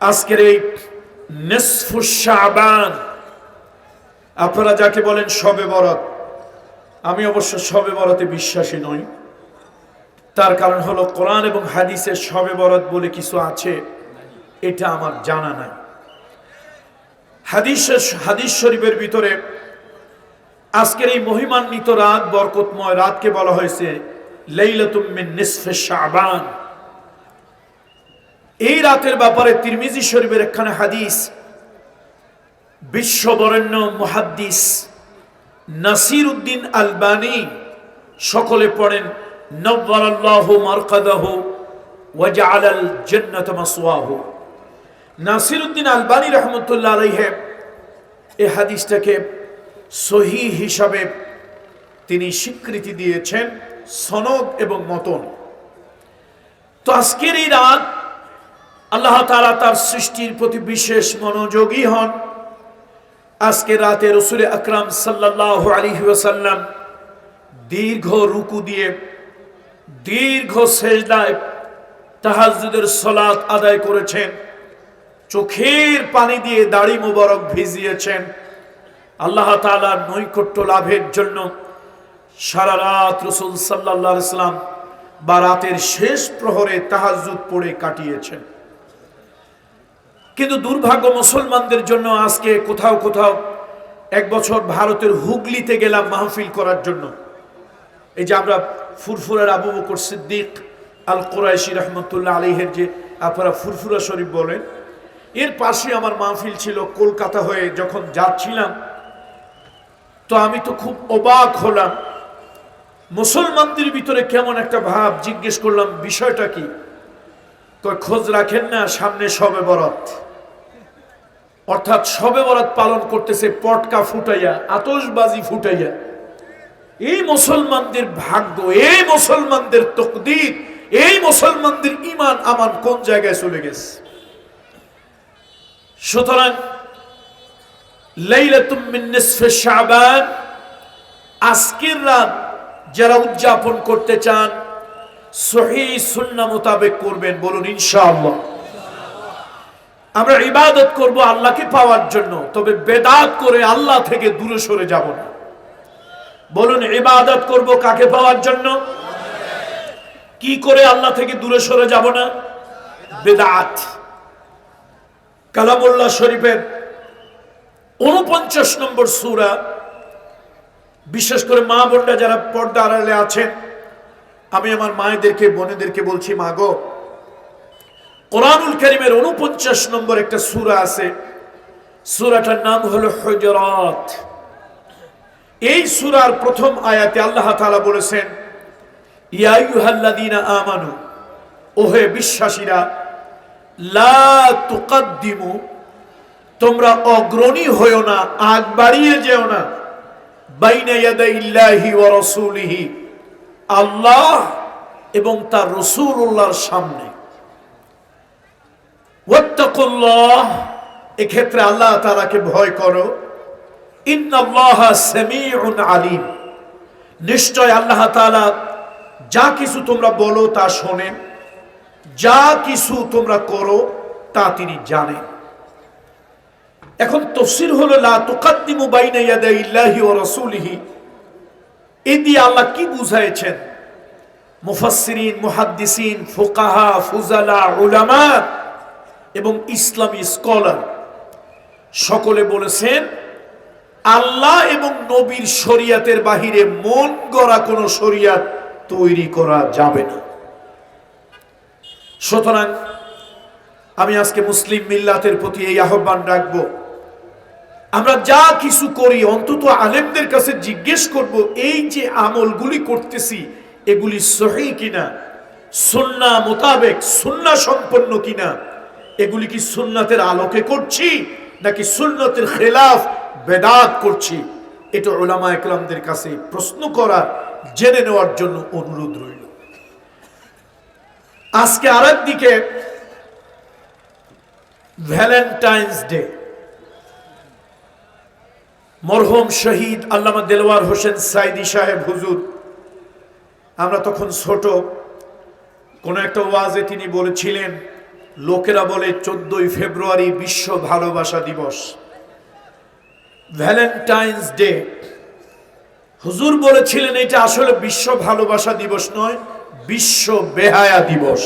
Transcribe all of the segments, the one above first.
আজকের এই নেসফুসাবান আপনারা যাকে বলেন সবে বরত, আমি অবশ্য সবে বরতে বিশ্বাসী নই। তার কারণ হলো কোরআন এবং হাদিসের সবে বরত বলে কিছু আছে, এটা আমার জানা নাই। হাদিসের হাদিস শরীফের ভিতরে আজকের এই মহিমান্বিত রাত, বরকতময় রাতকে বলা হয়েছে, লাইলাতুম মিন নিসফে শাবান। এই রাতের ব্যাপারে তিরমিজি শরীফের একখানে হাদিস, বিশ্ববরেণ্য মুহাদ্দিস নাসির উদ্দিন আলবানি সকলে পড়েন, নব্বরাল্লাহু মারকাদাহু ওয়াজআলাল জান্নাত মাসওয়াহু। নাসির উদ্দিন আলবানি রহমতুল্লাহ আলাইহে এই হাদিসটাকে সহি হিসাবে তিনি স্বীকৃতি দিয়েছেন সনদ এবং মতন। তো আজকের এই রাত আল্লাহ তালা তার সৃষ্টির প্রতি বিশেষ মনোযোগী হন। আজকে রাতে রসুল আকরাম সাল্লাহ আলী ওসাল্লাম দীর্ঘ রুকু দিয়ে, দীর্ঘ সেজদায় তাহাজুদের সলাত আদায় করেছেন। চোখের পানি দিয়ে দাড়ি মোবারক ভিজিয়েছেন। আল্লাহ তালার নৈকট্য লাভের জন্য সারা রাত রসুল সাল্লাহ ইসলাম বা রাতের শেষ প্রহরে তাহাজুদ পড়ে কাটিয়েছেন। কিন্তু দুর্ভাগ্য মুসলমানদের জন্য আজকে কোথাও কোথাও এক বছর ভারতের হুগলিতে গেলাম মাহফিল করার জন্য। এই যে আমরা ফুরফুরার আবু বকর সিদ্দিক আল কোরআশি রহমতুল্লাহ আলিহের যে আপনারা ফুরফুরা শরীফ বলেন, এর পাশে আমার মাহফিল ছিল কলকাতা হয়ে যখন যাচ্ছিলাম। তো আমি তো খুব অবাক হলাম। মুসলমানদের ভিতরে কেমন একটা ভাব জিজ্ঞেস করলাম, বিষয়টা কি? খোঁজ রাখেন না, সামনে সবে বরাত। অর্থাৎ সবে বরাত পালন করতেছে পটকা ফুটাইয়া আতসবাজি ফুটাইয়া। এই মুসলমানদের ভাগ্য, এই মুসলমানদের তকদির, এই মুসলমানদের ইমান আমান কোন জায়গায় চলে গেছে? সুতরাং আজকের রাত যারা উদযাপন করতে চান, সহি সুন্না মোতাবেক করবেন, বলুন ইনশাআল্লাহ। আমরা ইবাদত করব আল্লাহকে পাওয়ার জন্য, তবে বেদাত করে আল্লাহ থেকে দূরে সরে যাব না। বলুন, ইবাদত করব কাকে পাওয়ার জন্য? কি করে আল্লাহ থেকে দূরে সরে যাব না? বেদাত। কালামুল্লাহ শরীফের উনপঞ্চাশ নম্বর সুরা, বিশেষ করে মা বোনরা যারা পর্দা আড়ালে আছেন, আমি আমার মায়েদেরকে, বোনেদেরকে বলছি, মা গো কোরআনুল করিমের উনপঞ্চাশ নম্বর একটা সুরা আছে। সুরাটার নাম হলো হজরত। এই সুরার প্রথম আয়াতে আল্লাহ তালা বলেছেন ইয়াইয়ুহাল্লাযীনা আমানু, ওহে বিশ্বাসীরা, লা তুকাদ্দিমু, তোমরা অগ্রণী হয়েও না, আগ বাড়িয়ে যেও না। আল্লাহ এবং তার রসুল্লাহর সামনে। ওয়াত্তাকুল্লাহ। এক্ষেত্রে আল্লাহ তাআলাকে ভয় করো। আলিম। নিশ্চয় আল্লাহ তাআলা যা কিছু তোমরা বলো তা শোনেন। যা কিছু তোমরা করো তা তিনি জানেন। এখন তফসির হলো, লা তুকাদ্দিমু বাইনা ইয়াদাইল্লাহি ওয়া রাসূলিহি। এ দিয়ে আল্লাহ কি বুঝাইছেন? মুফাসসিরিন, মুহাদ্দিসিন, ফুকাহা, ফুজালা, উলামা এবং ইসলামী স্কলার সকলে বলেছেন, আল্লাহ এবং নবীর শরিয়াতের বাহিরে মন গড়া কোনো শরিয়াত তৈরি করা যাবে না। সুতরাং আমি আজকে মুসলিম মিল্লাতের প্রতি এই আহ্বান রাখব। আমরা যা কিছু করি, অন্তত আলেমদের কাছে জিজ্ঞেস করব, এই যে আমলগুলি করতেছি, এগুলি সহি কিনা? সুন্না মোতাবেক, সুন্না সম্পন্ন কিনা? এগুলি কি সুন্নাতের আলোকে করছি, নাকি সুন্নতের খেলাফ বেদাত করছি? এটা ওলামা একরামদের কাছে প্রশ্ন করার, জেনে নেওয়ার জন্য অনুরোধ রইল। আজকে আর দিকে ভ্যালেন্টাইন্স ডে। মরহম শহীদ আল্লামা দেলওয়ার হোসেন সাইদি সাহেব হুজুর, আমরা তখন ছোট, কোন একটা ওয়াজে তিনি বলেছিলেন লোকেরা বলে চোদ্দই ফেব্রুয়ারি বিশ্ব ভালোবাসা দিবস। ভ্যালেন্টাইন্স ডে হুজুর বলেছিলেন, এটা আসলে বিশ্ব ভালোবাসা দিবস নয়, বিশ্ব বেহায়া দিবস।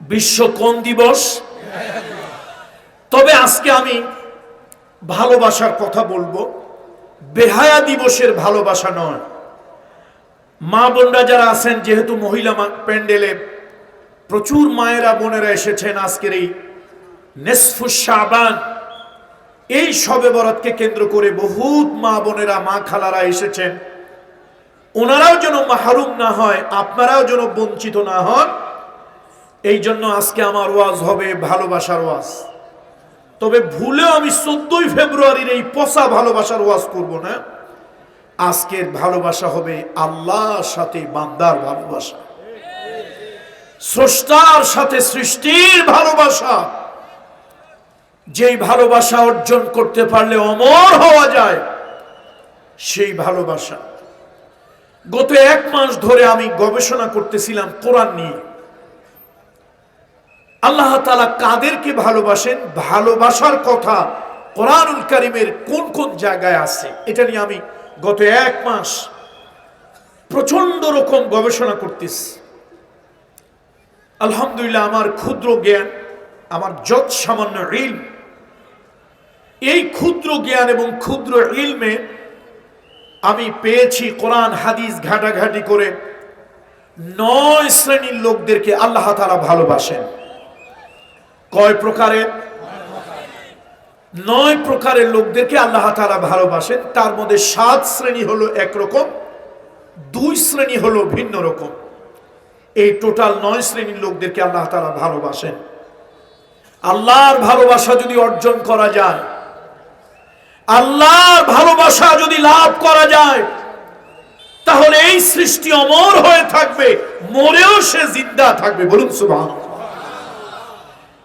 বিশ্ব কোন দিবস? তবে আজকে আমি ভালোবাসার কথা বলব। বেহায়া দিবসের ভালোবাসা নয়। মা বোনরা যারা আছেন, যেহেতু মহিলা প্যান্ডেলে প্রচুর মায়েরা, বোনেরা এসেছেন আজকের এই নেসফুস শাবান। এই শবে বরাতকে কেন্দ্র করে বহুত মা বোনেরা, মা খালারা এসেছেন। ওনারাও যেন মাহরুম না হয়, আপনারাও যেন বঞ্চিত না হন, এই জন্য আজকে আমার ওয়াজ হবে ভালোবাসার ওয়াজ। তবে ভুলেও আমি চোদ্দই ফেব্রুয়ারির এই পচা ভালোবাসার ওয়াজ করব না। আজকের ভালোবাসা হবে আল্লাহর সাথে বান্দার ভালোবাসা। স্রষ্টার সাথে সৃষ্টির ভালোবাসা। যেই ভালোবাসা অর্জন করতে পারলে অমর হওয়া যায়, সেই ভালোবাসা। গত এক মাস ধরে আমি গবেষণা করতেছিলাম কোরআন নিয়ে। আল্লাহ তালা কাদেরকে ভালোবাসেন? ভালোবাসার কথা কোরআনুল কারিমের কোন কোন জায়গায় আছে? এটা নিয়ে আমি গত এক মাস প্রচণ্ড রকম গবেষণা করতেছি। আলহামদুলিল্লাহ, আমার ক্ষুদ্র জ্ঞান, আমার যত সামান্য ইলম। এই ক্ষুদ্র জ্ঞান এবং ক্ষুদ্র ইলমে আমি পেয়েছি কোরআন, হাদিস ঘাটাঘাটি করে। নয় শ্রেণির লোকদেরকে আল্লাহ তারা ভালোবাসেন। কয় প্রকারের? নয় প্রকারের লোকদেরকে আল্লাহ তারা ভালোবাসেন। তার মধ্যে সাত শ্রেণি হলো একরকম, দুই শ্রেণি হলো ভিন্ন রকম। এই টোটাল নয় শ্রেণির লোকদেরকে আল্লাহ তারা ভালোবাসেন। আল্লাহর ভালোবাসা যদি অর্জন করা যায়, আল্লাহর ভালোবাসা যদি লাভ করা যায়, তাহলে এই সৃষ্টি অমর হয়ে থাকবে, মরেও সে জিন্দা থাকবে। বলুন সুবাহ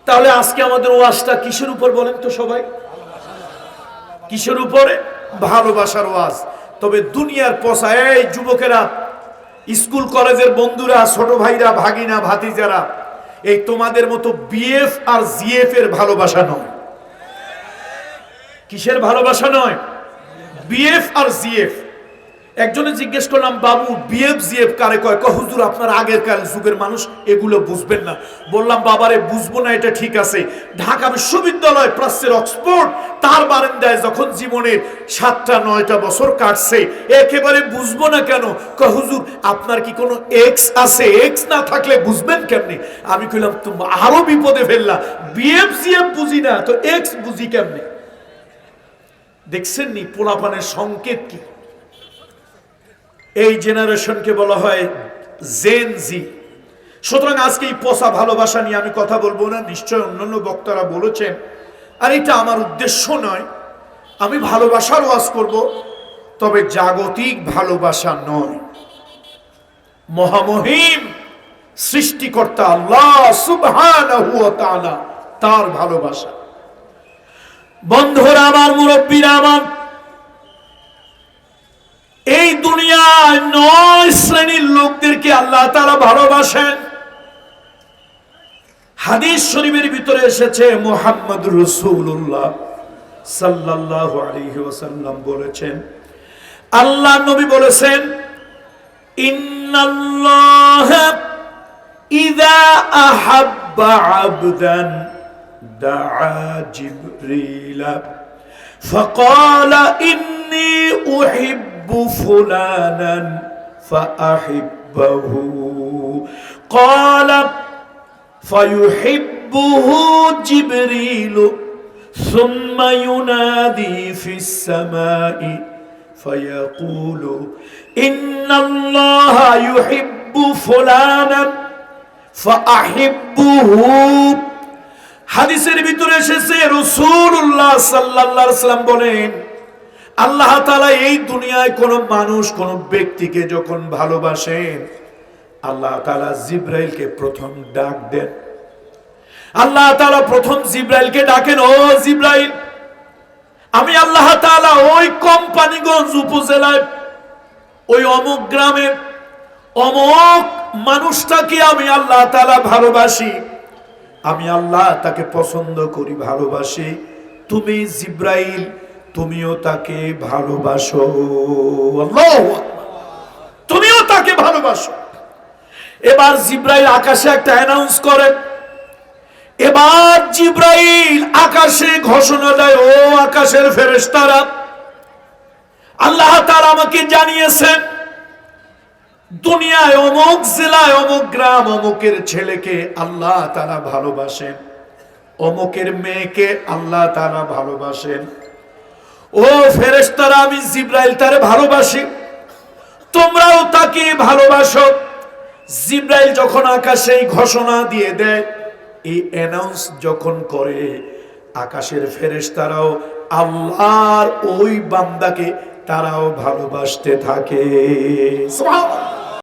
তাহলে আজকে আমাদের ওয়াজটা কিসের উপর বলেন তো সবাই? কিসের উপরে? ভালোবাসার ওয়াজ। তবে দুনিয়ার পচা, এই যুবকেরা স্কুল কলেজের বন্ধুরা, ছোট ভাইরা, ভাগিনা, ভাতিজারা, এই তোমাদের মতো বিএফ আর জিএফ এর ভালোবাসা নয়। কিসের ভালোবাসা নয়? বিএফ আর জিএফ একজনে জিজ্ঞেস করলাম, বাবু বিএফ জিএফ কারে কয়? কয়, হুজুর, আপনার আগের কাল যুগের মানুষ, এগুলো বুঝবেন না। বললাম, বাবারে, বুঝব না, এটা ঠিক আছে। ঢাকা বিশ্ববিদ্যালয় প্রাচ্যের অক্সফোর্ড, তার বারান্দায় যখন জীবনের সাতটা, নয়টা বছর কাটছে, একেবারে বুঝব না কেন? কয়, হুজুর, আপনার কি কোনো এক্স আছে? এক্স না থাকলে বুঝবেন কেমনি? আমি কইলাম, তুমি আরও বিপদে ফেললা। বিএফ জিএফ বুঝি না, তো এক্স বুঝি কেমনি? দেখছেন নি পোলাপানের সংকেত কি? এই জেনারেশনকে বলা হয় জেন জি। সুতরাং আজকে এই পচা ভালোবাসা নিয়ে আমি কথা বলব না নিশ্চয় অন্যান্য বক্তারা বলেছেন। আর এটা আমার উদ্দেশ্য নয়, আমি ভালোবাসার ওয়াজ করব, তবে জাগতিক ভালোবাসা নয়। মহামহিম সৃষ্টিকর্তা আল্লাহ তাআলা তার ভালোবাসা। বন্ধুরা, আমার মুরব্বীরা, আমার এই দুনিয়ায় নয় শ্রেণীর লোকদেরকে আল্লাহ তারা ভালোবাসেন হাদিস শরীফের ভিতরে এসেছে মোহাম্মদ রসুল্লাহ সাল্লাহ আলাইহি ওয়াসাল্লাম বলেছেন আল্লাহ নবী বলেছেন ইন্নাল্লাহ ইদা আহাব্বা আবদান দাআ জিবরিলা فقال إني أحب فلانا فأحبه قال فيحبه جبريل ثم ينادي في السماء فيقول إن الله يحب فلانا فأحبه হাদিসের ভিতরে এসেছে রসুল্লাহ সাল্লাহ সাল্লাম বলেন আল্লাহ তালা এই দুনিয়ায় কোন মানুষ, কোন ব্যক্তিকে যখন ভালোবাসেন, আল্লাহ তালা জিব্রাইলকে প্রথম ডাক দেন। আল্লাহ তালা প্রথম জিব্রাইলকে ডাকেন, ও জিব্রাইল, আমি আল্লাহ তালা ওই কোম্পানিগঞ্জ উপজেলায়, ওই অমুক গ্রামে, অমুক মানুষটাকে আমি আল্লাহ তালা ভালোবাসি। আমি আল্লাহ তাকে পছন্দ করি, ভালোবাসি। তুমি জিব্রাইল তুমিও তাকে ভালোবাসো। তুমিও তাকে ভালোবাসো। এবার জিব্রাইল আকাশে একটা অ্যানাউন্স করে। এবার জিব্রাইল আকাশে ঘোষণা দেয়, ও আকাশের ফেরেস্তারা আল্লাহ তার আমাকে জানিয়েছেন, দুনিয়ায় অমুক, জেলায় অমুক, গ্রাম অমুকের ছেলেকে আল্লাহ তারা ভালোবাসেন। অমুকের মেয়েকে আল্লাহ তারা ভালোবাসেন। ও ফেরেশতারা, আমি জিব্রাইল তারে ভালোবাসি। তোমরাও তাকে ভালোবাসো। জিব্রাইল যখন আকাশে ঘোষণা দিয়ে দেয়, এই অ্যানাউন্স যখন করে, আকাশের ফেরেশতারাও আল্লাহর ওই বান্দাকে তারাও ভালোবাসতে থাকে।